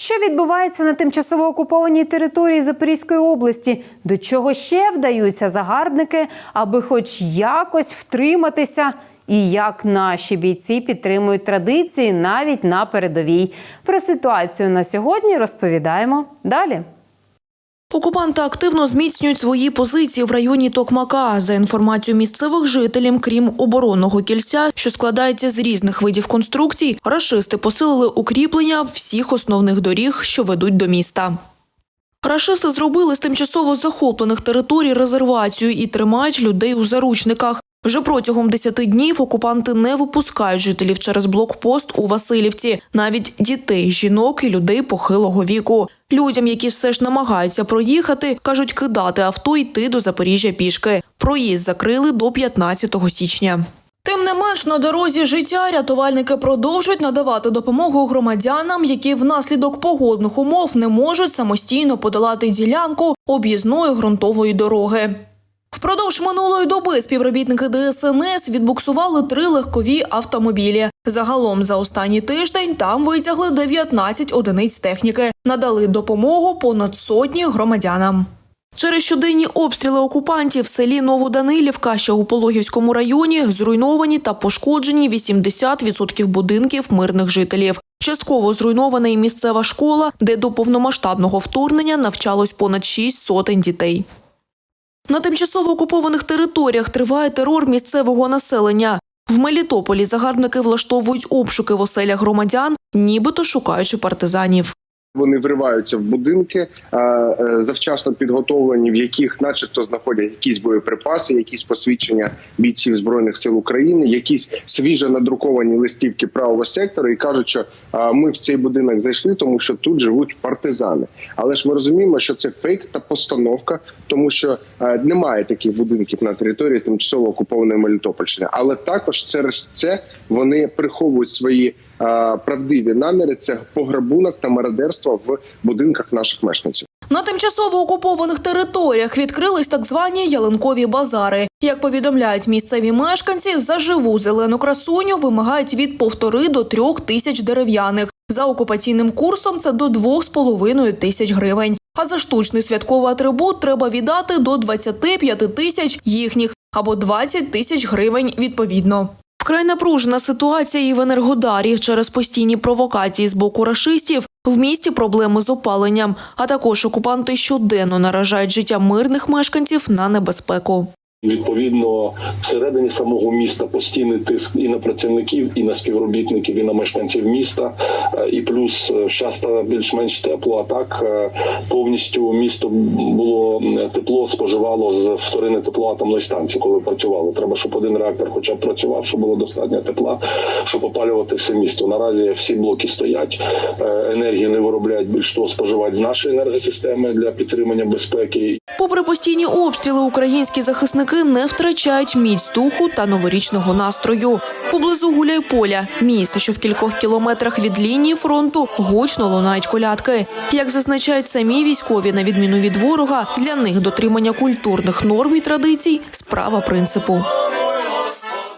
Що відбувається на тимчасово окупованій території Запорізької області? До чого ще вдаються загарбники, аби хоч якось втриматися? І як наші бійці підтримують традиції навіть на передовій? Про ситуацію на сьогодні розповідаємо далі. Окупанти активно зміцнюють свої позиції в районі Токмака. За інформацією місцевих жителів, крім оборонного кільця, що складається з різних видів конструкцій, рашисти посилили укріплення всіх основних доріг, що ведуть до міста. Рашисти зробили з тимчасово захоплених територій резервацію і тримають людей у заручниках. Вже протягом 10 днів окупанти не випускають жителів через блокпост у Васильівці, навіть дітей, жінок і людей похилого віку. Людям, які все ж намагаються проїхати, кажуть кидати авто йти до Запоріжжя пішки. Проїзд закрили до 15 січня. Тим не менш, на дорозі життя рятувальники продовжують надавати допомогу громадянам, які внаслідок погодних умов не можуть самостійно подолати ділянку об'їзної ґрунтової дороги. Впродовж минулої доби співробітники ДСНС відбуксували три легкові автомобілі. Загалом за останній тиждень там витягли 19 одиниць техніки, надали допомогу понад сотні громадянам. Через щоденні обстріли окупантів в селі Новоданилівка, що у Пологівському районі, зруйновані та пошкоджені 80% будинків мирних жителів. Частково зруйнована і місцева школа, де до повномасштабного вторгнення навчалось понад 6 сотень дітей. На тимчасово окупованих територіях триває терор місцевого населення. В Мелітополі загарбники влаштовують обшуки в оселях громадян, нібито шукаючи партизанів. Вони вриваються в будинки е, завчасно підготовлені, в яких, начебто, знаходять якісь боєприпаси, якісь посвідчення бійців збройних сил України, якісь свіжо надруковані листівки правого сектору, і кажуть, що ми в цей будинок зайшли, тому що тут живуть партизани. Але ж ми розуміємо, що це фейк та постановка, тому що немає таких будинків на території тимчасово окупованої Мелітопольщини. Але також через це вони приховують свої правдиві наміри. Це пограбунок та мародерство в будинках наших мешканців. На тимчасово окупованих територіях відкрились так звані ялинкові базари. Як повідомляють місцеві мешканці, за живу зелену красуню вимагають від півтори до трьох тисяч дерев'яних. За окупаційним курсом це до двох з половиною тисяч гривень. А за штучний святковий атрибут треба віддати до 25 тисяч їхніх або 20 тисяч гривень відповідно. Вкрай напружена ситуація і в Енергодарі через постійні провокації з боку рашистів. В місті проблеми з опаленням, а також окупанти щоденно наражають життя мирних мешканців на небезпеку. Відповідно, всередині самого міста постійний тиск і на працівників, і на співробітників, і на мешканців міста. Е, І плюс е, стало більш-менш тепло. А так е, повністю місто було тепло споживало з вторинної теплоатомної станції, коли працювало. Треба, щоб один реактор, хоча б працював, щоб було достатньо тепла, щоб опалювати все місто. Наразі всі блоки стоять, енергію не виробляють більш того, споживають з нашої енергосистеми для підтримання безпеки. Попри постійні обстріли, українські захисники не втрачають міць духу та новорічного настрою. Поблизу Гуляйполя, міста, що в кількох кілометрах від лінії фронту, гучно лунають колядки. Як зазначають самі військові, на відміну від ворога, для них дотримання культурних норм і традицій справа принципу.